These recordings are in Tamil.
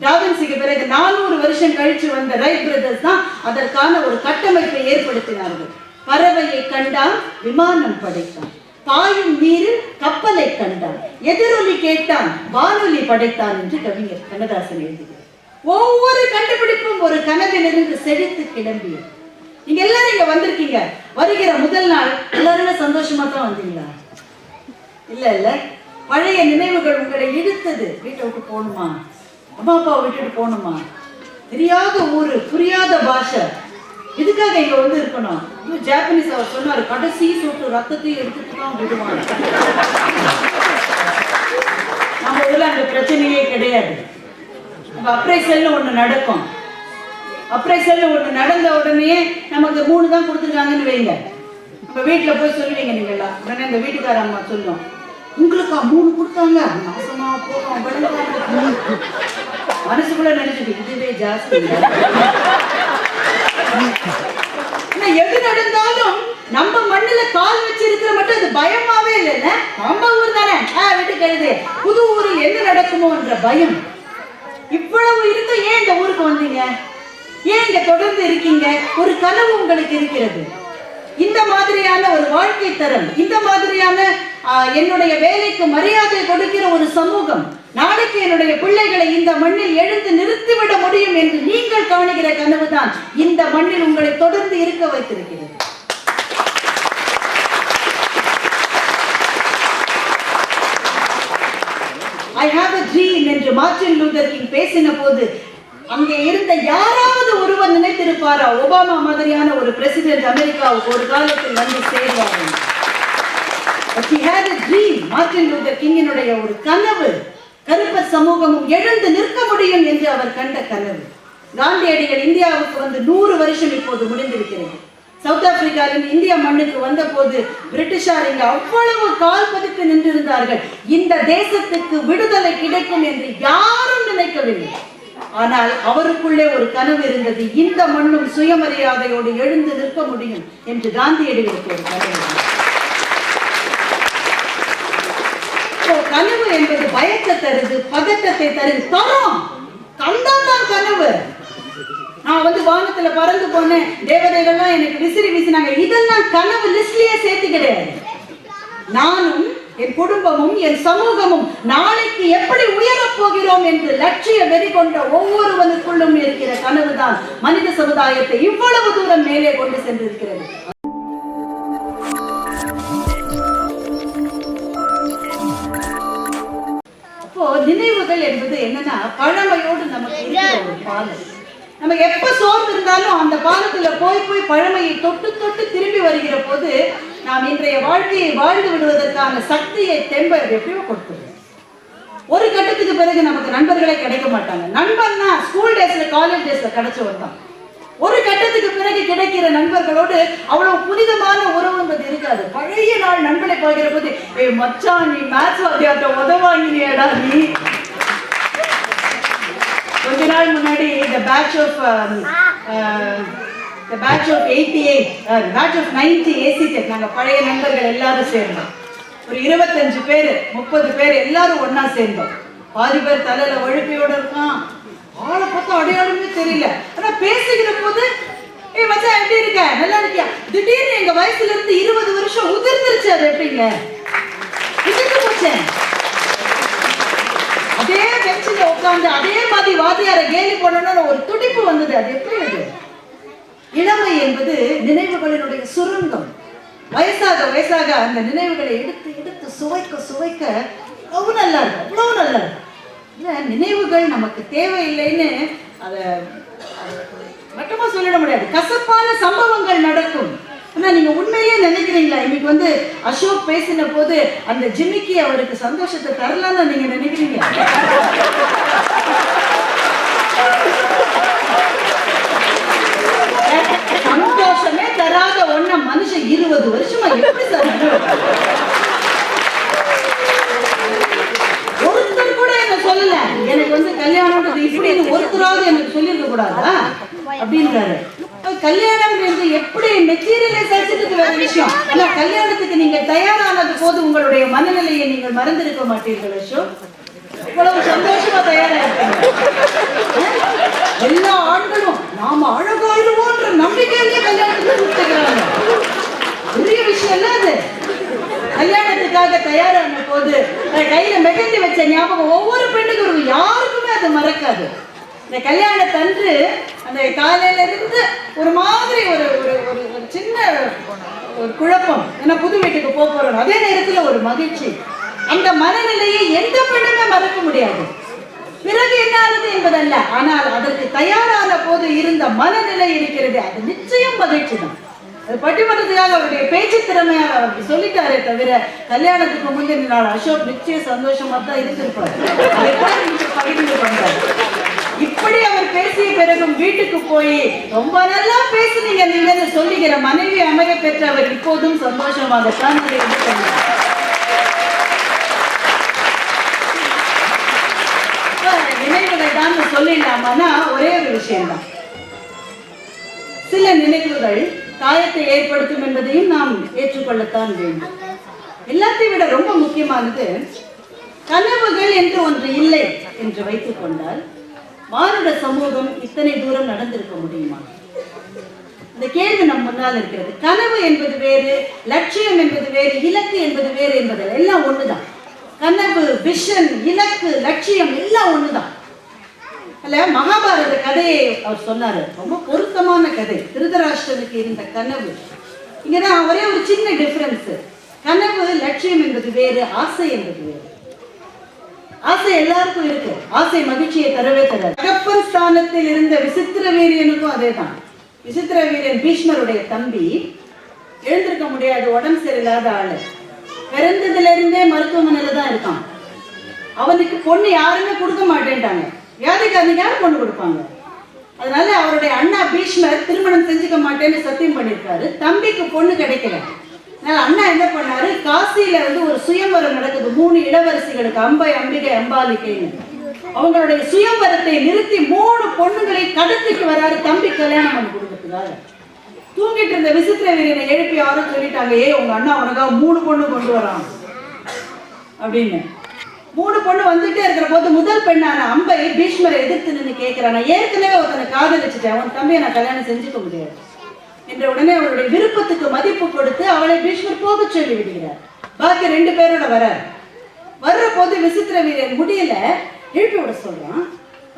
டாவின்சிக்கு பிறகு நானூறு வருஷம் கழிச்சு வந்த ரைட் பிரதர்ஸ் தான் அதற்கான ஒரு கட்டமைப்பை ஏற்படுத்தினார்கள். பறவையை கண்டான் விமானம் படைத்தான். பாயும் நீரில் கப்பலை கண்டான். எதிரொலி கேட்டான் வானொலி படைத்தான் என்று கவிஞர் கண்ணதாசன் எழுதுகிறார். ஒவ்வொரு கண்டுபிடிப்பும் ஒரு கனவிலிருந்து செழித்து கிளம்பியது. நீங்க எல்லாரும் இங்க வந்திருக்கீங்க. வருகிற முதல் நாள் எல்லாருமே சந்தோஷமா தான் வந்தீங்களா? இல்ல இல்ல. பழைய நினைவுகள் உங்களை இழுத்தது. வீட்டை விட்டு போகணுமா? அம்மா அப்பாவை விட்டுட்டு போகணுமா? தெரியாத ஊர் புரியாத பாஷை. இதுக்காக இங்க வந்து இருக்கணும்? இன்னும் ஜாப்பனீஸ் அவர் சொன்னார் கடைசி சொட்டு ரத்தத்தையும் எடுத்துட்டு தான் விடுவாங்க. நம்ம இதில் அந்த பிரச்சனையே கிடையாது. நம்ம அப்ரைசல்னு ஒன்று நடக்கும். அப்ரைசல்னு ஒன்று நடந்த உடனே நமக்கு மூணு தான் கொடுத்துருக்காங்கன்னு வைங்க நம்ம வீட்டில் போய் சொல்லுவீங்க நீங்க எல்லாம் உடனே இந்த வீட்டுக்கார அம்மா சொல்லும். உங்களுக்கு? மூணு கொடுத்தாங்க. நாசமா போகும். மனசுக்குள்ள நினைச்சது இதுவே ஜாஸ்தி. எது நடந்தாலும் நம்ம மண்ணுல கால் வச்சிருக்கிற மட்டும் அது பயமாவே இல்லை நம்ம ஊர் தானே. ஆ விட்டு கழுது புது ஊரில் என்ன நடக்குமோன்ற பயம். இவ்வளவு இருக்க ஏன் இந்த ஊருக்கு வந்தீங்க? ஏன் இங்க தொடர்ந்து இருக்கீங்க? ஒரு கனவு உங்களுக்கு இருக்கிறது. இந்த மாதிரியான ஒரு வாழ்க்கை தரம் இந்த மாதிரியான என்னுடைய வேலைக்கு மரியாதை கொடுக்கிற ஒரு சமூகம் நாளைக்கு என்னுடைய பிள்ளைகளை இந்த மண்ணில் எழுந்து நிறுத்திவிட முடியும் என்று நீங்கள் காணுகிற கனவுதான் இந்த மண்ணில் உங்களை தொடர்ந்து இருக்க வைத்திருக்கிறது. ஐ ஹாவ் அ ட்ரீம் என்று மார்ட்டின் லூதர் கிங் பேசின போது அங்கே இருந்த யாராவது ஒருவர் நினைத்திருப்பாரா? ஒபாமா மாதிரியான ஒரு பிரசிடென்ட் அமெரிக்காவுக்கு ஒரு காலத்தில் வந்து சேர்வார்கள் But he had a dream. Martin Luther கிங்கினுடைய ஒரு கனவு. கருப்ப சமூகமும் எழுந்து நிற்க முடியும் என்று அவர் கண்ட கனவு. காந்தியடிகள் இந்தியாவுக்கு வந்து நூறு வருஷம் இப்போது முடிந்திருக்கிறது. சவுத் ஆப்பிரிக்காவின் இந்திய மண்ணுக்கு வந்தபோது பிரிட்டிஷார் இங்கு அவ்வளவு கால் பதித்து நின்றிருந்தார்கள். இந்த தேசத்துக்கு விடுதலை கிடைக்கும் என்று யாரும் நினைக்கவில்லை. ஆனால் அவருக்குள்ளே ஒரு கனவு இருந்தது. இந்த மண்ணும் சுயமரியாதையோடு எழுந்து நிற்க முடியும் என்று காந்தியடிகளுக்கு ஒரு கனவு இருந்தது. இப்போ கனவு என்பது பயத்தை தருது பதட்டத்தை தருது. தரும். தந்தாதான் கனவு. நான் வந்து வானத்துல பறந்து போனேன். தேவதைகள்லாம் எனக்கு விசிறி வீசினாங்க. இதெல்லாம் கனவு லிஸ்ட்லயே சேர்த்து கிடையாது நானும் என் குடும்பமும் என் சமூகமும் நாளைக்கு எப்படி உயரப் போகிறோம் என்று லட்சிய வெறி கொண்ட ஒவ்வொருவனுக்குள்ளும் இருக்கிற கனவுதான். மனித சமுதாயத்தை இவ்வளவு தூரம் மேலே கொண்டு சென்றிருக்கிறது. அப்போ நினைவுகள் என்பது என்னன்னா பழமையோடு நமக்கு பாலம் நம்ம எப்ப சோர்ந்து இருந்தாலும் அந்த பாலத்துல போய் போய் பழமையை தொட்டு தொட்டு திரும்பி வருகிற போது நாம் இன்றைய வாழ்க்கையை வாழ்ந்து விடுவதற்கான சக்தியை தெம்ப எப்படியோ கொடுத்தது ஒரு கட்டத்துக்கு பிறகு நமக்கு நண்பர்களே கிடைக்க மாட்டாங்க. நண்பன்னா ஸ்கூல் டேஸ்ல காலேஜ் டேஸ்ல கிடைச்சவர் தான் ஒரு கட்டத்துக்கு பிறகு கிடைக்கிற நண்பர்களோடு அவ்வளவு புனிதமான உறவு என்பது இருக்காது. பழைய நாள் நண்பனை பார்க்கிற போது ஏ மச்சான் நீ மேத்ஸ் வாத்தியார்ட்ட உதவாங்கினியடா நீ. கொஞ்ச நாள் முன்னாடி இந்த பேட்ச் ஆஃப் இந்த batch of eighty eight batch of ninety AC tech நாங்கள் பழைய நண்பர்கள் எல்லாரும் சேர்ந்தோம். ஒரு இருபத்தஞ்சு பேர் முப்பது பேர் எல்லாரும் ஒன்னா சேர்ந்தோம். பாதி பேர் தலையில ஒழுப்பியோட இருக்கான். ஆளை பார்த்தா அடையாளமே தெரியல. ஆனா பேசுகிற போது ஏய் மச்சான் எப்படி இருக்க? நல்லா இருக்கியா? திடீர்னு எங்க வயசுல இருந்து இருபது வருஷம் உதிர்ந்துருச்சு அது எப்படிங்க? உதிர்ந்து போச்சேன் அதே பெஞ்சில உட்கார்ந்து அதே மாதிரி வாத்தியார கேலி பண்ணணும்னு ஒரு துடிப்பு வந்தது. அது எப்படி அது? இளமை என்பது நினைவுகளினுடைய சுருங்கம். வயசாக வயசாக அந்த நினைவுகளை எடுத்து எடுத்து சுவைக்க சுவைக்க அவ்வளவு நல்லா இருக்கும் அவ்வளவு நல்லா இருக்கும் இல்லை நினைவுகள் நமக்கு தேவையில்லைன்னு அதை மட்டுமா சொல்லிட முடியாது. கசப்பான சம்பவங்கள் நடக்கும். ஆனா நீங்க உண்மையிலே நினைக்கிறீங்களா? இன்னைக்கு வந்து அசோக் பேசின போது அந்த ஜிமிக்கி அவருக்கு சந்தோஷத்தை தரலான்னு நீங்க நினைக்கிறீங்க? சந்தோஷமே தராத ஒண்ண மனுஷன் இருபது வருஷமா எப்படி சார்? வந்து கல்யாணம்ன்றது இப்படி ஒருத்தராவது எனக்கு சொல்லியிருக்க கூடாதா? அப்படின்றாரு. கல்யாணம்ன்றது எப்படி மெட்டீரியலை ஆச்சுன்றது வேற விஷயம். ஆனா கல்யாணத்துக்கு நீங்க தயாரானது போது உங்களுடைய மனநிலையை நீங்கள் மறந்திருக்க மாட்டீர்கள் விஷயம் இவ்வளவு சந்தோஷமா தயாரா இருப்பீங்க எல்லா ஆண்களும் நாம அழகாயிருவோன்ற நம்பிக்கையிலே கல்யாணத்துக்கு கூப்பிட்டுக்கிறாங்க. பெரிய விஷயம் என்ன அது? கல்யாணத்துக்காக தயாரான போது கையில மெகந்தி வச்ச ஞாபகம் ஒவ்வொரு பெண்ணுக்கும் இருக்கும். யாருக்குமே அது மறக்காது. இந்த கல்யாணத்தன்று அந்த காலையில இருந்து ஒரு மாதிரி ஒரு ஒரு ஒரு சின்ன ஒரு குழப்பம். ஏன்னா புது வீட்டுக்கு போக போறோம். அதே நேரத்தில் ஒரு மகிழ்ச்சி. அந்த மனநிலையை எந்த பெண்ணுமே மறக்க முடியாது. பிறகு என்ன என்பதல்ல. ஆனால் அதற்கு தயாரான போது இருந்த மனநிலை இருக்கிறது. அது நிச்சயம் மகிழ்ச்சி தான் பட்டிமன்றத்துக்காக அவருடைய பேச்சு திறமையாக அவர் சொல்லிட்டாரே தவிர கல்யாணத்துக்கு முந்தின நாள் அசோக் நிச்சயம் சந்தோஷமா தான் இருந்திருப்பார். பகிர்ந்து கொண்டார். இப்படி அவர் பேசிய பிறகும் வீட்டுக்கு போய் ரொம்ப நல்லா பேசுனீங்க நீங்கன்னு சொல்லுகிற மனைவி அமைய பெற்ற அவர் இப்போதும் சந்தோஷமாக தான் இருந்து தான் சொல்லிடலாமான்னா ஒரே ஒரு விஷயம்தான். சில நினைவுகள் காயத்தை ஏற்படுத்தும் என்பதையும் நாம் ஏற்றுக்கொள்ளத்தான் வேண்டும். எல்லாத்தையும் விட ரொம்ப முக்கியமானது கனவுகள் என்று ஒன்று இல்லை என்று வைத்துக் கொண்டால் மானுட சமூகம் இத்தனை தூரம் நடந்திருக்க முடியுமா? இந்த கேள்வி நம் முன்னால் இருக்கிறது. கனவு என்பது வேறு லட்சியம் என்பது வேறு இலக்கு என்பது வேறு என்பது எல்லாம் ஒண்ணுதான். கனவு விஷன் இலக்கு லட்சியம் எல்லாம் ஒண்ணுதான். அல்ல மகாபாரத கதையை அவர் சொன்னாரு. ரொம்ப பொருத்தமான கதை. திருதராஷ்டிரனுக்கு இருந்த கனவு. இங்கதான் ஒரே ஒரு சின்ன டிஃபரன்ஸ் கனவு லட்சியம் என்பது வேறு ஆசை என்பது வேறு. ஆசை எல்லாருக்கும் இருக்கு. ஆசை மகிழ்ச்சியை தரவே தராது. தகப்பன் ஸ்தானத்தில் இருந்த விசித்திர வீரியனுக்கும் அதேதான். விசித்திர வீரியன் பீஷ்மருடைய தம்பி. எழுந்திருக்க முடியாது. உடம்பு சரியில்லாத ஆளு. பிறந்ததுல இருந்தே மருத்துவமனையில தான் இருக்கான். அவனுக்கு பொண்ணு யாருமே கொடுக்க மாட்டேன்ட்டாங்க. வியாதிக்காரனுக்கு யார் பொண்ணு கொடுப்பாங்க? அதனால அவருடைய அண்ணா பீஷ்மர் திருமணம் செஞ்சுக்க மாட்டேன்னு சத்தியம் பண்ணியிருக்காரு. தம்பிக்கு பொண்ணு கிடைக்கல. அதனால அண்ணா என்ன பண்ணாரு? காசியில வந்து ஒரு சுயம்பரம் நடக்குது. மூணு இளவரசிகளுக்கு அம்பை அம்பிகை அம்பாலிக்கைன்னு அவங்களுடைய சுயம்பரத்தை நிறுத்தி மூணு பொண்ணுங்களை கடத்திட்டு வராரு. தம்பி கல்யாணம் பண்ணி கொடுக்கறதுக்காக. தூங்கிட்டு இருந்த விசித்திர வீரனை எழுப்பி யாரும் சொல்லிட்டாங்க. ஏ உங்க அண்ணா உனக்காக மூணு பொண்ணு கொண்டு வரான். அப்படின்னு. மூணு பொண்ணு வந்துட்டே இருக்கிற போது முதல் பெண்ணான அம்பை பீஷ்மரை எதிர்த்து நின்று கேட்கிறான். நான் ஏற்கனவே ஒருத்தனை காதலிச்சுட்டேன். உன் தம்பியை நான் கல்யாணம் செஞ்சுக்க முடியாது. என்ற உடனே அவளுடைய விருப்பத்துக்கு மதிப்பு கொடுத்து அவளை பீஷ்மர் போக சொல்லி விடுகிறார். பாக்கி ரெண்டு பேரோட வர. வர்ற போது விசித்திர வீரன் முடியல. எழுப்பி விட சொல்றான்.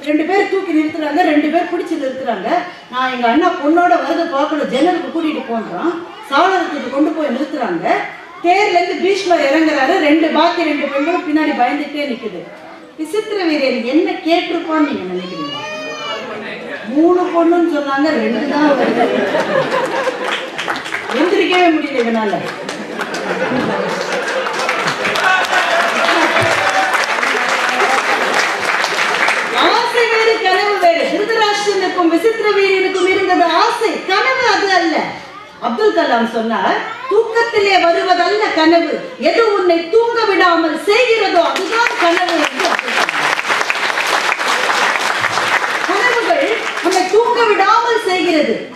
ரெண்டு பேர் தூக்கி நிறுத்துறாங்க. ரெண்டு பேர் பிடிச்சி நிறுத்துறாங்க. நான் எங்க அண்ணா பொண்ணோட வரது பார்க்கணும். ஜெனலுக்கு கூட்டிட்டு போன்றான். சாளரத்துக்கு கொண்டு போய் நிறுத்துறாங்க. தேர்லேருந்து பீஷ்மர் இறங்குறாரு. ரெண்டு பாக்கி ரெண்டு பெண்களும் பின்னாடி பயந்துட்டே நிக்குது. விசித்திர வீரர் என்ன கேட்டிருப்பான்னு நீங்க நினைக்கிறீங்க? மூணு பொண்ணுன்னு சொன்னாங்க ரெண்டு தான் வருது எந்திரிக்கவே முடியல இவனால. ஆசை வேறு கனவு வேறு. திருதராஷ்டிரனுக்கும் விசித்திர வீரனுக்கும் இருந்தது ஆசை. கனவு அது அல்ல. அப்துல் கலாம் சொன்னார் தூக்கத்திலே வருவதல்ல கனவு. எது உன்னை தூங்க விடாமல் செய்கிறதோ அதுதான் கனவு என்று கனவுகள் உன்னை தூங்க விடாமல் செய்கிறது.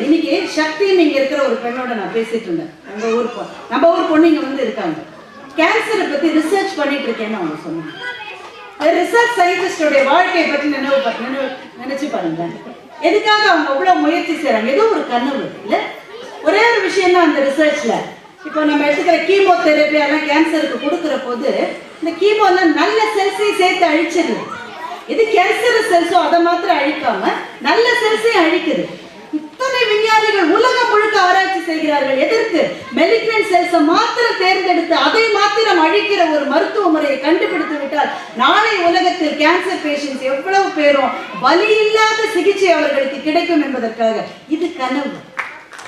இன்னைக்கு சக்தி நீங்க இருக்கிற ஒரு பெண்ணோட நான் பேசிட்டு இருந்தேன். உங்க ஊர் நம்ம ஊர் பொண்ணு இங்க வந்து இருக்காங்க. கேன்சரை பத்தி ரிசர்ச் பண்ணிட்டு இருக்கேன்னு அவங்க சொன்னாங்க. ரிசர்ச் சயின்டிஸ்டோட வாழ்க்கையை பற்றி நினைவு ப- நினைவு நினைச்சு பாருங்க எதுக்காக அவங்க அவ்வளவு முயற்சி செய்றாங்க? ஏதோ ஒரு கனவு. இல்ல? ஒரே ஒரு விஷயம் தான் அந்த ரிசர்ச்ல இப்போ நம்ம எடுத்துக்கிற கீமோ தெரப்பியெல்லாம் கேன்சருக்கு கொடுக்குற போது இந்த கீமோ எல்லாம் நல்ல செல்ஸையும் சேர்த்து அழிச்சிருது. இது கேன்சர் செல்ஸோ அதை மாத்திரம் அழிக்காம நல்ல செல்ஸையும் அழிக்குது. இத்தனை விஞ்ஞானிகள் உலகம் முழுக்க ஆராய்ச்சி செய்கிறார்கள். எதற்கு? மெலிக்னன்ட் செல்ஸை மாத்திரம் தேர்ந்தெடுத்து அதை மாத்திரம் அழிக்கிற ஒரு மருத்துவ முறையை கண்டுபிடித்து விட்டால் நாளை உலகத்தில் கேன்சர் பேஷண்ட்ஸ் எவ்வளவு பேரும் வலி இல்லாத சிகிச்சை அவர்களுக்கு கிடைக்கும் என்பதற்காக. இது கனவு.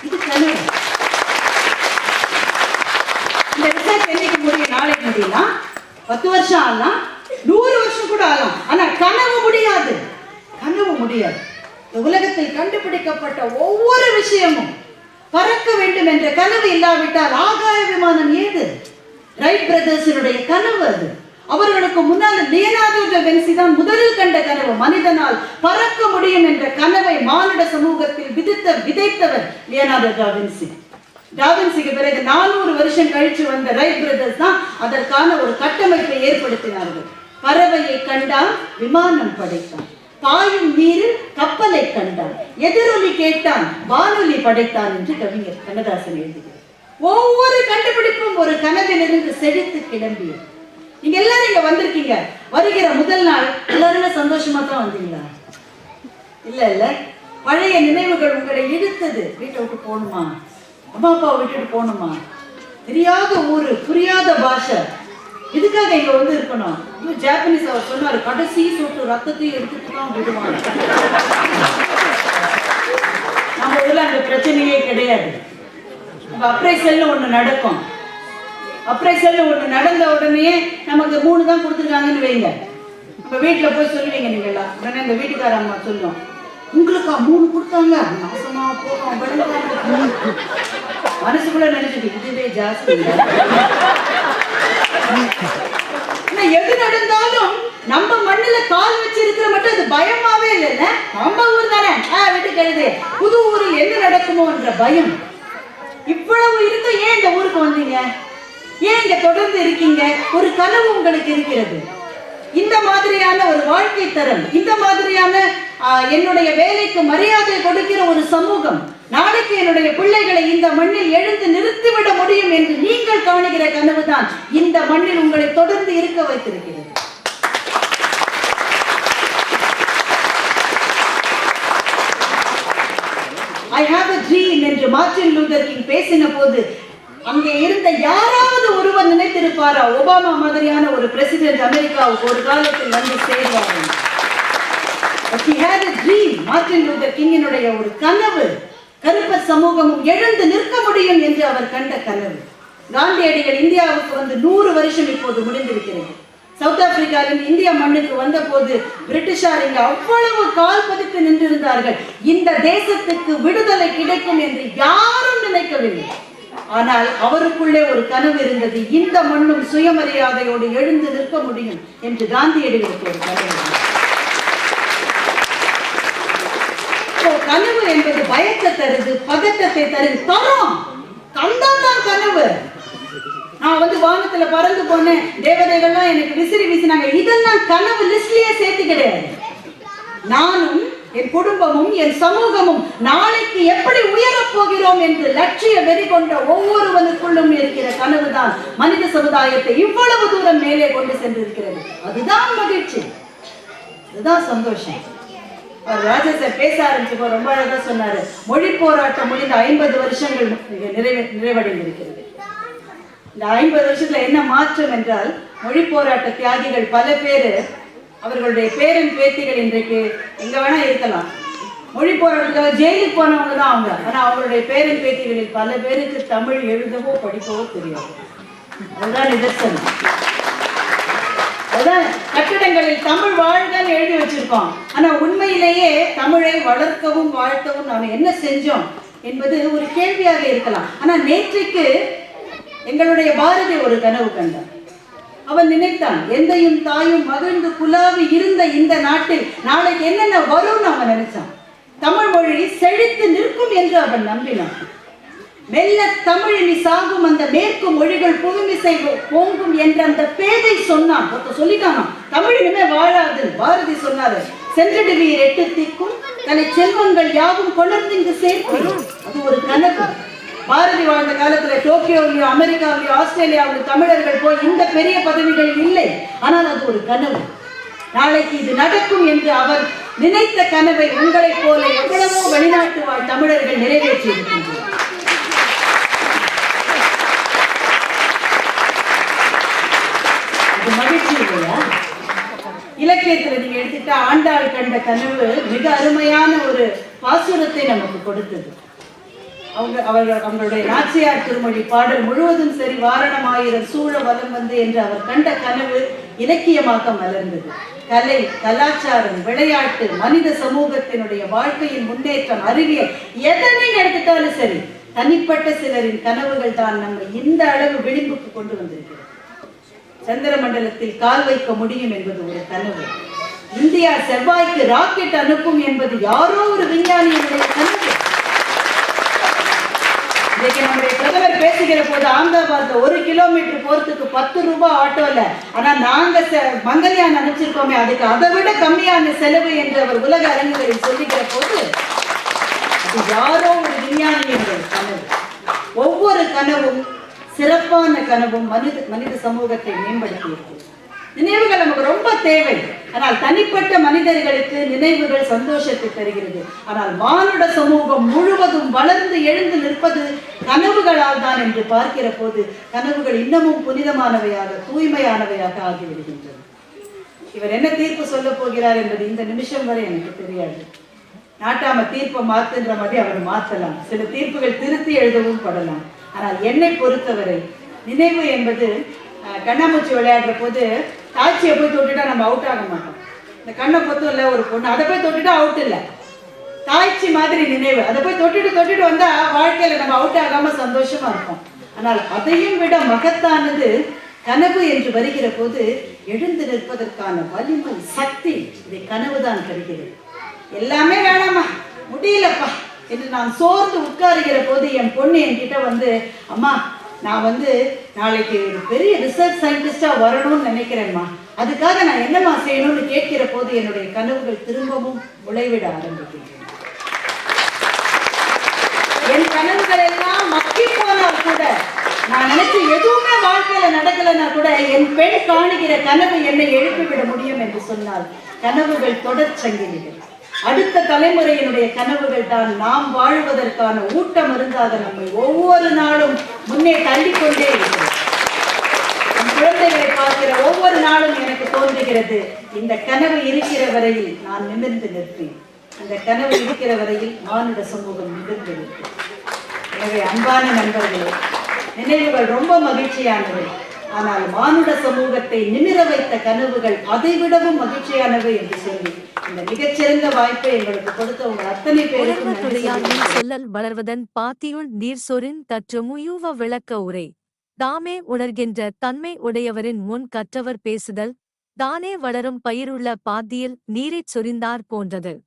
இது கனவு இந்த ரிசர்ச் என்னைக்கு முடியும்? நாளைக்கு முடியலாம் பத்து வருஷம் ஆகலாம் நூறு வருஷம் கூட ஆகலாம். ஆனா கனவு முடியாது. கனவு முடியாது. இந்த உலகத்தில் கண்டுபிடிக்கப்பட்ட ஒவ்வொரு விஷயமும் பறக்க வேண்டும் என்ற கனவு இல்லாவிட்டால் ஆகாய விமானம் ஏது? ரைட் பிரதர்ஸினுடைய கனவு அது. அவர்களுக்கு முன்னால் லியனார்டோ ட தான் முதலில் கண்ட கனவு. மனிதனால் பறக்க முடியும் என்ற கனவை மானுட சமூகத்தில் விதித்த விதைத்தவர் லியனார்டோ டாவின்சிக்கு பிறகு நானூறு வருஷம் கழிச்சு வந்த ரைட் பிரதர்ஸ் தான் அதற்கான ஒரு கட்டமைப்பை ஏற்படுத்தினார்கள். பறவையை கண்டான் விமானம் படைத்தான். பாயும் நீரில் கப்பலை கண்டான். எதிரொலி கேட்டான் வானொலி படைத்தான் என்று கவிஞர் கண்ணதாசன் எழுதுகிறார். ஒவ்வொரு கண்டுபிடிப்பும் ஒரு கனவிலிருந்து செழித்து கிளம்பியது. நீங்க எல்லாரும் இங்க வந்திருக்கீங்க. வருகிற முதல் நாள் எல்லாருமே சந்தோஷமா தான் வந்தீங்களா? இல்ல இல்ல. பழைய நினைவுகள் உங்களை இழுத்தது. வீட்டை விட்டு போகணுமா? அம்மா அப்பாவை விட்டுட்டு போகணுமா? தெரியாத ஊரு புரியாத பாஷை. இதுக்காக இங்க வந்து இருக்கணும்? இன்னும் ஜாப்பனீஸ் அவர் சொன்னார் கடைசி சொட்டு ரத்தத்தையும் எடுத்துட்டு தான் விடுவாங்க. நம்ம ஊர்ல அந்த பிரச்சனையே கிடையாது. நம்ம அப்ரைசல்னு ஒண்ணு நடக்கும். அப்ரைசல் ஒன்று நடந்த உடனே நமக்கு மூணு தான் கொடுத்துருக்காங்கன்னு வைங்க. நம்ம வீட்டுல போய் சொல்லுவீங்க நீங்களா உடனே இந்த வீட்டுக்கார அம்மா சொல்லும். உங்களுக்கா மூணு கொடுத்தாங்க? மாசமா போகும் மனசுக்குள்ள நினைச்சிட்டு இதுவே ஜாஸ்தி. ஆனா எது நடந்தாலும் நம்ம மண்ணுல கால் வச்சிருக்கிற மட்டும் அது பயமாவே இல்லைல்ல நம்ம ஊர் தானே? ஆஹ் விட்டு கழுது புது ஊரில் என்ன நடக்குமோ என்ற பயம். இவ்வளவு இருக்க ஏன் இந்த ஊருக்கு வந்தீங்க? ஏன் இங்க தொடர்ந்து இருக்கீங்க? ஒரு கனவு உங்களுக்கு இருக்கிறது. இந்த மாதிரியான ஒரு வாழ்க்கை தரம் இந்த மாதிரியான என்னுடைய வேலைக்கு மரியாதை கொடுக்கிற ஒரு சமூகம் நாளைக்கு என்னுடைய பிள்ளைகளை இந்த மண்ணில் எழுந்து நிறுத்திவிட முடியும் என்று நீங்கள் காணுகிற கனவுதான் இந்த மண்ணில் உங்களை தொடர்ந்து இருக்க வைத்திருக்கிறது. ஐ ஹாவ் அ ட்ரீம் என்று மார்ட்டின் லூதர் கிங் பேசின போது அங்கே இருந்த யாராவது ஒருவர் நினைத்திருப்பாரா? ஒபாமா மாதிரியான ஒரு பிரசிடென்ட் அமெரிக்காவுக்கு ஒரு காலத்தில் வந்து சேர்வார்கள் லூதர் கிங்கினுடைய ஒரு கனவு. கருப்ப சமூகமும் எழுந்து நிற்க முடியும் என்று அவர் கண்ட கனவு. காந்தியடிகள் இந்தியாவுக்கு வந்து நூறு வருஷம் இப்போது முடிந்திருக்கிறது. சவுத் ஆப்பிரிக்காவின் இந்திய மண்ணுக்கு வந்தபோது பிரிட்டிஷார் இங்கு அவ்வளவு கால் பதித்து நின்றிருந்தார்கள். இந்த தேசத்துக்கு விடுதலை கிடைக்கும் என்று யாரும் நினைக்கவில்லை. ஆனால் அவருக்குள்ளே ஒரு கனவு இருந்தது. இந்த மண்ணும் சுயமரியாதையோடு எழுந்து நிற்க முடியும் என்று காந்தியடிகளுக்கு ஒரு கனவு. கனவு என்பது பயத்தை தருது பதட்டத்தை தருது. தரும்! தந்தான் கனவு. நான் வந்து வானத்துல பறந்து போனேன். தேவதைகள்லாம் எனக்கு விசிறி வீசினாங்க. இதெல்லாம் கனவு லிஸ்ட்லயே சேர்த்து கிடையாது நானும் என் குடும்பமும் என் சமூகமும் நாளைக்கு எப்படி உயர் போகிறோம் என்று லட்சிய வெறி கொண்ட ஒவ்வொருவனுக்குள்ளும் இருக்கிற கனவுதான் மனித சமுதாயத்தை இவ்வளவு தூரம் மேலே கொண்டு சென்றிருக்கிறது. அதுதான் மகிழ்ச்சி. அதுதான் சந்தோஷம். அவர் ராஜா சார் பேச ஆரம்பிச்சப்போ ரொம்ப அழகா சொன்னாரு. மொழி போராட்டம் முடிந்த ஐம்பது வருஷங்கள் நிறைவே நிறைவடைந்திருக்கிறது. இந்த ஐம்பது வருஷத்துல என்ன மாற்றம் என்றால் மொழி போராட்ட தியாகிகள் பல பேரு அவர்களுடைய பேரன் பேத்திகள் இன்றைக்கு எங்க வேணா இருக்கலாம். மொழி போராட்டத்துக்காக ஜெயிலுக்கு போனவங்க தான் அவங்க. ஆனா அவங்களுடைய பேரன் பேத்திகளில் பல பேருக்கு தமிழ் எழுதவோ படிக்கவோ தெரியாது. அதுதான் நிதர்சனம். அதான் கட்டிடங்களில் தமிழ் வாழ்கன்னு எழுதி வச்சிருக்கோம். ஆனா உண்மையிலேயே தமிழை வளர்க்கவும் வாழ்த்தவும் நாம என்ன செஞ்சோம் என்பது ஒரு கேள்வியாக இருக்கலாம். ஆனா நேற்றைக்கு எங்களுடைய பாரதி ஒரு கனவு கண்டான் அவன் நினைத்தான் எந்தையும் தாயும் மகிழ்ந்து குலாவி இருந்த இந்த நாட்டில் நாளைக்கு என்னென்ன வரும்னு அவன் நினைச்சான். தமிழ் மொழி செழித்து நிற்கும் என்று அவன் நம்பினான். மெல்ல தமிழினி சாகும் அந்த மேற்கு மொழிகள் புதுமிசை போங்கும் என்ற அந்த பேதை சொன்னான். ஒருத்த சொல்லிட்டானா தமிழ் வாழாது பாரதி சொன்னாரு. சென்றடுவீர் எட்டு திக்கும் தன்னை செல்வங்கள் யாவும் கொணர்ந்திங்கு சேர்க்கும் அது ஒரு கனவு. பாரதி வாழ்ந்த காலத்துல டோக்கியோவிலயோ அமெரிக்காவிலயோ ஆஸ்திரேலியாவிலோ தமிழர்கள் போய் இந்த பெரிய பதவிகள் இல்லை. ஆனால் அது ஒரு கனவு. நாளைக்கு இது நடக்கும் என்று அவர் நினைத்த கனவை உங்களைப் போல எவ்வளவோ வெளிநாட்டு வாழ் தமிழர்கள் நிறைவேற்றி இருக்கின்றனர் மகிழ்ச்சி இல்லையா? நீங்க எடுத்துட்டா ஆண்டாள் கண்ட கனவு மிக அருமையான ஒரு பாசுரத்தை நமக்கு கொடுத்தது. அவங்க அவர்கள் அவங்களுடைய நாச்சியார் திருமொழி பாடல் முழுவதும் சரி வாரணமாயிரம் சூழ வலம் வந்து என்று அவர் கண்ட கனவு இலக்கியமாக மலர்ந்தது. கலை கலாச்சாரம் விளையாட்டு மனித சமூகத்தினுடைய வாழ்க்கையின் முன்னேற்றம் அறிவியல் எதனை எடுத்துட்டாலும் சரி தனிப்பட்ட சிலரின் கனவுகள் தான் நம்ம இந்த அளவு விளிம்புக்கு கொண்டு வந்திருக்கிறது. சந்திர மண்டலத்தில் கால் வைக்க முடியும் என்பது ஒரு கனவு. இந்தியா செவ்வாய்க்கு ராக்கெட் அனுப்பும் என்பது யாரோ ஒரு விஞ்ஞானியினுடைய கனவு இன்னைக்கு நம்முடைய பிரதமர் போது அகமதாபாத்ல ஒரு கிலோமீட்டர் போறதுக்கு பத்து ரூபாய் ஆட்டோல ஆனா நாங்க செ- மங்கல்யான் அனுப்பிச்சிருக்கோமே அதுக்கு அதை விட கம்மியான செலவு என்று அவர் உலக அரங்குகளில் சொல்லிக்கிற போது அது யாரோ ஒரு விஞ்ஞானியுடைய கனவு. ஒவ்வொரு கனவும் சிறப்பான கனவும் மனித மனித சமூகத்தை மேம்படுத்தி இருக்கு நினைவுகள் நமக்கு ரொம்ப தேவை. ஆனால் தனிப்பட்ட மனிதர்களுக்கு நினைவுகள் சந்தோஷத்தை தருகிறது. ஆனால் மானுட சமூகம் முழுவதும் வளர்ந்து எழுந்து நிற்பது கனவுகளால் தான் என்று பார்க்கிற போது கனவுகள் இன்னமும் புனிதமானவையாக தூய்மையானவையாக ஆகிவிடுகின்றன. இவர் என்ன தீர்ப்பு சொல்ல போகிறார் என்பது இந்த நிமிஷம் வரை எனக்கு தெரியாது. நாட்டாம தீர்ப்பை மாத்துன்ற மாதிரி அவர் மாத்தலாம். சில தீர்ப்புகள் திருத்தி எழுதவும் படலாம். ஆனால் என்னை பொறுத்தவரை நினைவு என்பது கண்ணாமூச்சி விளையாடுற போது ஆட்சியை போய் தொட்டுட்டா நம்ம அவுட் ஆக மாட்டோம். இந்த கண்ணை பொத்தம் இல்லை ஒரு பொண்ணு. அதை போய் தொட்டுட்டா அவுட் இல்லை. தாய்ச்சி மாதிரி நினைவு. அதை போய் தொட்டுட்டு தொட்டுட்டு வந்தா வாழ்க்கையில நம்ம அவுட் ஆகாம சந்தோஷமா இருப்போம். ஆனால் அதையும் விட மகத்தானது கனவு என்று வருகிற போது எழுந்து நிற்பதற்கான வலிமை சக்தி இதை கனவுதான் தருகிறது. எல்லாமே வேணாமா? முடியலப்பா என்று நான் சோர்ந்து உட்காருகிற போது என் பொண்ணு என்கிட்ட வந்து அம்மா நான் வந்து நாளைக்கு ஒரு பெரிய ரிசர்ச் சயின்டிஸ்டாக வரணும்னு நினைக்கிறேன்மா. அதுக்காக நான் என்னம்மா செய்யணும்னு கேட்கிற போது என்னுடைய கனவுகள் திரும்பவும் முளைவிட ஆரம்பிக்கின்றன. என் கனவுகள் எல்லாம் மக்கி போனால் கூட நான் நினைச்சு எதுவுமே வாழ்க்கையில நடக்கலைன்னா கூட என் பெண் காணுகிற கனவு என்னை எழுப்பிவிட முடியும் என்று சொன்னால் கனவுகள் தொடர் சங்கிலிகள். அடுத்த தலைமுறையினுடைய கனவுகள் தான் நாம் வாழ்வதற்கான ஊட்ட மருந்தாக நம்மை ஒவ்வொரு நாளும் முன்னே தள்ளிக்கொண்டே கொண்டே என் குழந்தைகளை பார்க்கிற ஒவ்வொரு நாளும் எனக்கு தோன்றுகிறது இந்த கனவு இருக்கிற வரையில் நான் நிமிர்ந்து நிற்பேன். அந்த கனவு இருக்கிற வரையில் மானுட சமூகம் நிமிர்ந்து நிற்கும் எனவே அன்பான நண்பர்களே நினைவுகள் ரொம்ப மகிழ்ச்சியானவை. ஆனால் மானுட சமூகத்தை நிமிர வைத்த கனவுகள் அதைவிடவும் மகிழ்ச்சியானவை என்று சொல்லி சொல்லல் வளர்வதன் பாத்தியுள் நீர் சொரின் தற்று முயூவ விளக்க உரை. தாமே உணர்கின்ற தன்மை உடையவரின் முன் கற்றவர் பேசுதல் தானே வளரும் பயிருள்ள பாத்தியில் நீரைச் சொரிந்தார் போன்றது.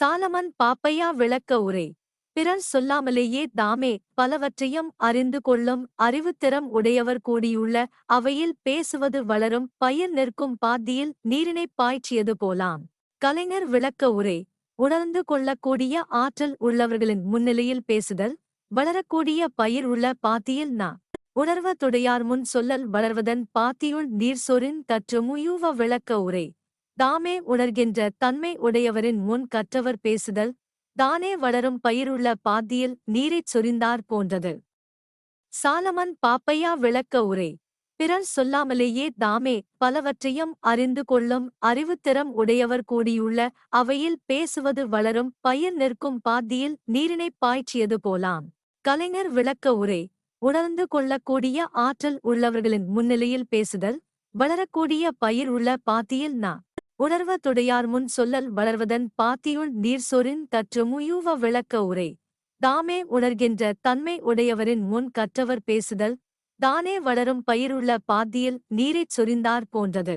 சாலமன் பாப்பையா விளக்க உரை. பிறர் சொல்லாமலேயே தாமே பலவற்றையும் அறிந்து கொள்ளும் அறிவுத்திறம் உடையவர் கூடியுள்ள அவையில் பேசுவது வளரும் பயிர் நிற்கும் பாத்தியில் நீரினைப் பாய்ச்சியது போலாம். கலைஞர் விளக்க உரை உணர்ந்து கொள்ளக்கூடிய ஆற்றல் உள்ளவர்களின் முன்னிலையில் பேசுதல் வளரக்கூடிய பயிர் உள்ள பாத்தியில் நா. உணர்வ துடையார் முன் சொல்லல் வளர்வதன் பாத்தியுள் நீர் சொரின் தற்று முயூவ விளக்க உரை. தாமே உணர்கின்ற தன்மை உடையவரின் முன் கற்றவர் பேசுதல் தானே வளரும் பயிருள்ள பாத்தியில் நீரைச் சொரிந்தார் போன்றது. சாலமன் பாப்பையா விளக்க உரை பிறர் சொல்லாமலேயே தாமே பலவற்றையும் அறிந்து கொள்ளும் அறிவுத்திறம் உடையவர் கூடியுள்ள அவையில் பேசுவது வளரும் பயிர் நிற்கும் பாத்தியில் நீரினைப் பாய்ச்சியது போலாம். கலைஞர் விளக்க உரை உணர்ந்து கொள்ளக்கூடிய ஆற்றல் உள்ளவர்களின் முன்னிலையில் பேசுதல் வளரக்கூடிய பயிர் உள்ள பாத்தியில் நா. உணர்வ துடையார் முன் சொல்லல் வளர்வதன் பாத்தியுள் நீர் சொரின் தற்று முயூவ விளக்க உரை. தாமே உணர்கின்ற தன்மை உடையவரின் முன் கற்றவர் பேசுதல் தானே வளரும் பயிருள்ள பாத்தியில் நீரைச் சொரிந்தார் போன்றது.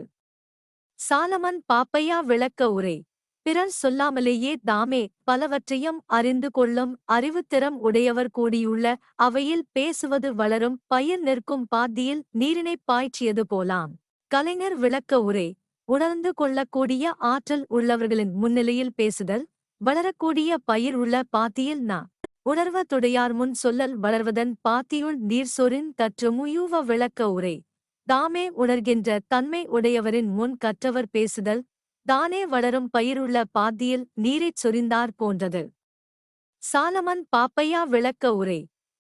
சாலமன் பாப்பையா விளக்க உரை. பிறர் சொல்லாமலேயே தாமே பலவற்றையும் அறிந்து கொள்ளும் அறிவுத்திறம் உடையவர் கூடியுள்ள அவையில் பேசுவது வளரும் பயிர் நிற்கும் பாத்தியில் நீரினைப் பாய்ச்சியது போலாம். கலைஞர் விளக்க உரை. உணர்ந்து கொள்ளக்கூடிய ஆற்றல் உள்ளவர்களின் முன்னிலையில் பேசுதல். வளரக்கூடிய பயிர் உள்ள பாத்தியில் நா. உணர்வ துடையார் முன் சொல்லல் வளர்வதன் பாத்தியுள் நீர் சொரின் தற்று முயூவ விளக்க உரை. தாமே உணர்கின்ற தன்மை உடையவரின் முன் கற்றவர் பேசுதல் தானே வளரும் பயிருள்ள பாத்தியில் நீரைச் சொரிந்தார் போன்றது. சாலமன் பாப்பையா விளக்க உரை.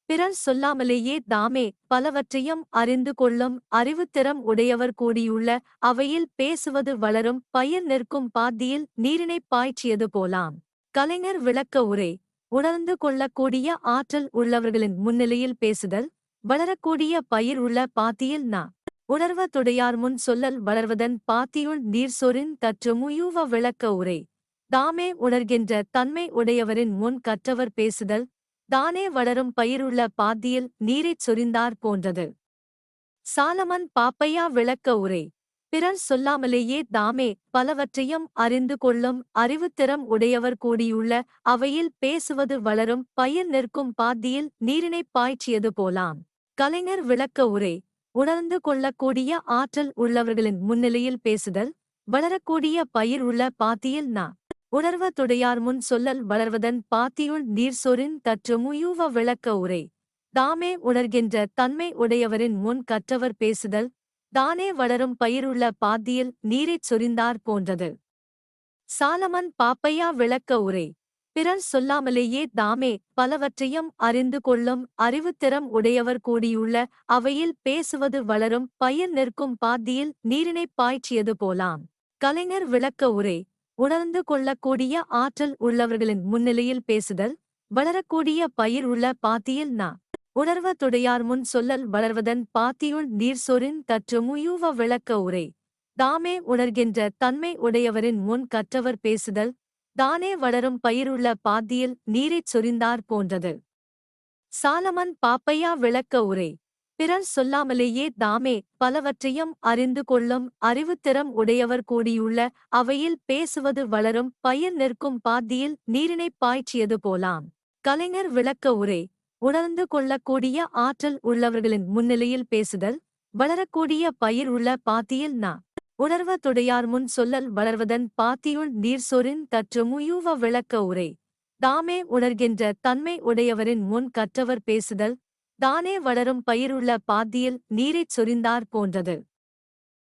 பிறர் சொல்லாமலேயே தாமே பலவற்றையும் அறிந்து கொள்ளும் அறிவுத்திறம் உடையவர் கூடியுள்ள அவையில் பேசுவது வளரும் பயிர் நிற்கும் பாத்தியில் நீரினைப் பாய்ச்சியது போலாம். கலைஞர் விளக்க உரை. உணர்ந்து கொள்ளக்கூடிய ஆற்றல் உள்ளவர்களின் முன்னிலையில் பேசுதல் வளரக்கூடிய பயிர் உள்ள பாத்தியில் நா. உணர்வ துடையார் முன் சொல்லல் வளர்வதன் பாத்தியுள் நீர் சொரின் தற்று முயூவ விளக்க உரை. தாமே உணர்கின்ற தன்மை உடையவரின் முன் கற்றவர் பேசுதல் தானே வளரும் பயிருள்ள பாத்தியில் நீரைச் சொரிந்தார் போன்றது. சாலமன் பாப்பையா விளக்க உரை. பிறர் சொல்லாமலேயே தாமே பலவற்றையும் அறிந்து கொள்ளும் அறிவுத்திறம் உடையவர் கூடியுள்ள அவையில் பேசுவது வளரும் பயிர் நிற்கும் பாத்தியில் நீரினைப் பாய்ச்சியது போலாம். கலைஞர் விளக்க உரை உணர்ந்து கொள்ளக்கூடிய ஆற்றல் உள்ளவர்களின் முன்னிலையில் பேசுதல் வளரக்கூடிய பயிர் உள்ள பாத்தியில் நா. உணர்வ துடையார் முன் சொல்லல் வளர்வதன் பாத்தியுள் நீர் சொரின் தற்று முயூவ விளக்க உரை. தாமே உணர்கின்ற தன்மை உடையவரின் முன் கற்றவர் பேசுதல் தானே வளரும் பயிருள்ள பாத்தியில் நீரைச் சொரிந்தார் போன்றது. சாலமன் பாப்பையா விளக்க உரை. பிறர் சொல்லாமலேயே தாமே பலவற்றையும் அறிந்து கொள்ளும் அறிவுத்திறம் உடையவர் கூடியுள்ள அவையில் பேசுவது வளரும் பயிர் நிற்கும் பாத்தியில் நீரினைப் பாய்ச்சியது போலாம். கலைஞர் விளக்க உரை. உணர்ந்து கொள்ளக்கூடிய ஆற்றல் உள்ளவர்களின் முன்னிலையில் பேசுதல். வளரக்கூடிய பயிர் உள்ள பாத்தியில் நா. உணர்வ துடையார் முன் சொல்லல் வளர்வதன் பாத்தியுள் நீர் சொரின் தற்று முயூவ விளக்க உரை. தாமே உணர்கின்ற தன்மை உடையவரின் முன் கற்றவர் பேசுதல் தானே வளரும் பயிருள்ள பாத்தியில் நீரைச் சொரிந்தார் போன்றது. சாலமன் பாப்பையா விளக்க உரை. பிறர் சொல்லாமலேயே தாமே பலவற்றையும் அறிந்து கொள்ளும் அறிவுத்திறம் உடையவர் கூடியுள்ள அவையில் பேசுவது வளரும் பயிர் நிற்கும் பாத்தியில் நீரினைப் பாய்ச்சியது போலாம். கலைஞர் விளக்க உரை. உணர்ந்து கொள்ளக்கூடிய ஆற்றல் உள்ளவர்களின் முன்னிலையில் பேசுதல் வளரக்கூடிய பயிர் உள்ள பாத்தியில் நா. உணர்வ துடையார் முன் சொல்லல் வளர்வதன் பாத்தியுள் நீர் சொரின் தற்று முயூவ விளக்க உரை. தாமே உணர்கின்ற தன்மை உடையவரின் முன் கற்றவர் பேசுதல் தானே வளரும் பயிருள்ள பாத்தியில் நீரைச் சொரிந்தார் போன்றது.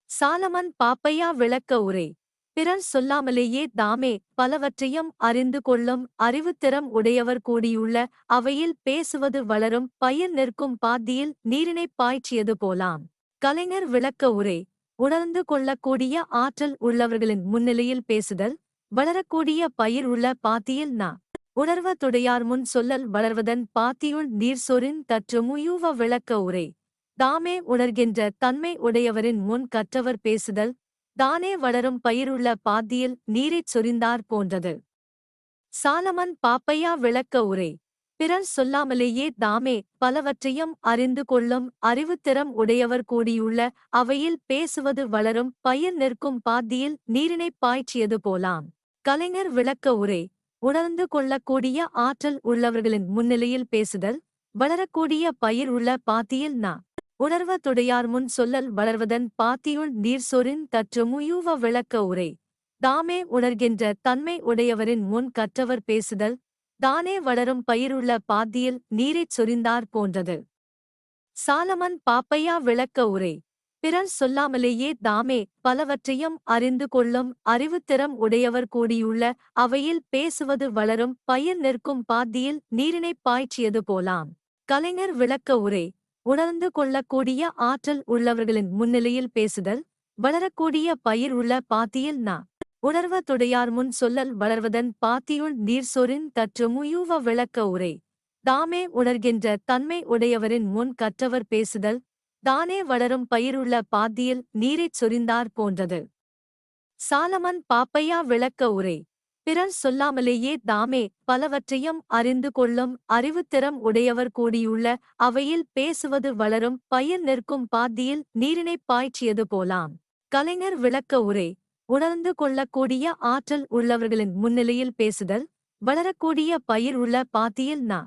சாலமன் பாப்பையா விளக்க உரை. பிறர் சொல்லாமலேயே தாமே பலவற்றையும் அறிந்து கொள்ளும் அறிவுத்திறம் உடையவர் கூடியுள்ள அவையில் பேசுவது வளரும் பயிர் நிற்கும் பாத்தியில் நீரினைப் பாய்ச்சியது போலாம். கலைஞர் விளக்க உரை உணர்ந்து கொள்ளக்கூடிய ஆற்றல் உள்ளவர்களின் முன்னிலையில் பேசுதல் வளரக்கூடிய பயிர் உள்ள பாத்தியில் நா. உணர்வ துடையார் முன் சொல்லல் வளர்வதன் பாத்தியுள் நீர் சொரின் தற்று முயூவ விளக்க உரை. தாமே உணர்கின்ற தன்மை உடையவரின் முன் கற்றவர் பேசுதல் தானே வளரும் பயிருள்ள பாத்தியில் நீரைச் சொரிந்தார் போன்றது. சாலமன் பாப்பையா விளக்க உரை. பிறர் சொல்லாமலேயே தாமே பலவற்றையும் அறிந்து கொள்ளும் அறிவுத்திறம் உடையவர் கூடியுள்ள அவையில் பேசுவது வளரும் பயிர் நிற்கும் பாத்தியில் நீரினைப் பாய்ச்சியது போலாம். கலைஞர் விளக்க உரை. உணர்ந்து கொள்ளக்கூடிய ஆற்றல் உள்ளவர்களின் முன்னிலையில் பேசுதல் வளரக்கூடிய பயிர் உள்ள பாத்தியில் நா. உணர்வ துடையார் முன் சொல்லல் வளர்வதன் பாத்தியுள் நீர் சொரின் தற்று முயூவ விளக்க உரை. தாமே உணர்கின்ற தன்மை உடையவரின் முன் கற்றவர் பேசுதல் தானே வளரும் பயிருள்ள பாத்தியில் நீரைச் சொரிந்தார் போன்றது. சாலமன் பாப்பையா விளக்க உரை. பிறர் சொல்லாமலேயே தாமே பலவற்றையும் அறிந்து கொள்ளும் அறிவுத்திறம் உடையவர் கூடியுள்ள அவையில் பேசுவது வளரும் பயிர் நிற்கும் பாத்தியில் நீரினைப் பாய்ச்சியது போலாம். கலைஞர் விளக்க உரை. உணர்ந்து கொள்ளக்கூடிய ஆற்றல் உள்ளவர்களின் முன்னிலையில் பேசுதல் வளரக்கூடிய பயிர் உள்ள பாத்தியில் நா. உணர்வ துடையார் முன் சொல்லல் வளர்வதன் பாத்தியுள் நீர் சொரின் தற்று முயூவ விளக்க உரை. தாமே உணர்கின்ற தன்மை உடையவரின் முன் கற்றவர் பேசுதல் தானே வளரும் பயிருள்ள பாத்தியில் நீரைச் சொரிந்தார் போன்றது. சாலமன் பாப்பையா விளக்க உரை. பிறர் சொல்லாமலேயே தாமே பலவற்றையும் அறிந்து கொள்ளும் அறிவுத்திறம் உடையவர் கூடியுள்ள அவையில் பேசுவது வளரும் பயிர் நிற்கும் பாத்தியில் நீரினைப் பாய்ச்சியது போலாம். கலைஞர் விளக்க உரை உணர்ந்து கொள்ளக்கூடிய ஆற்றல் உள்ளவர்களின் முன்னிலையில் பேசுதல் வளரக்கூடிய பயிர் உள்ள பாத்தியில் நா.